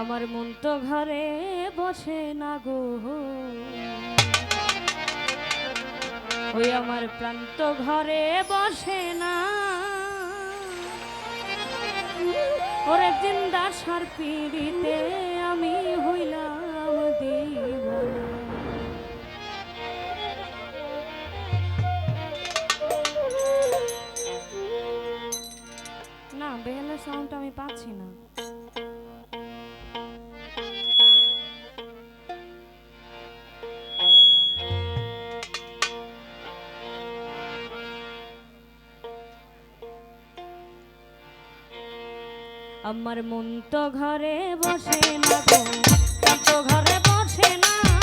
আমার মন তো ঘরে বসে না গো। ওই আমার প্রান্ত ঘরে বসে না। ওরে জিন্দা সার পিড়িতে আমি হইলাম দিবানা না, বেহালের সাউন্ডটা আমি পাচ্ছি না। আমার মন তো ঘরে বসে না তো ঘরে বসে না।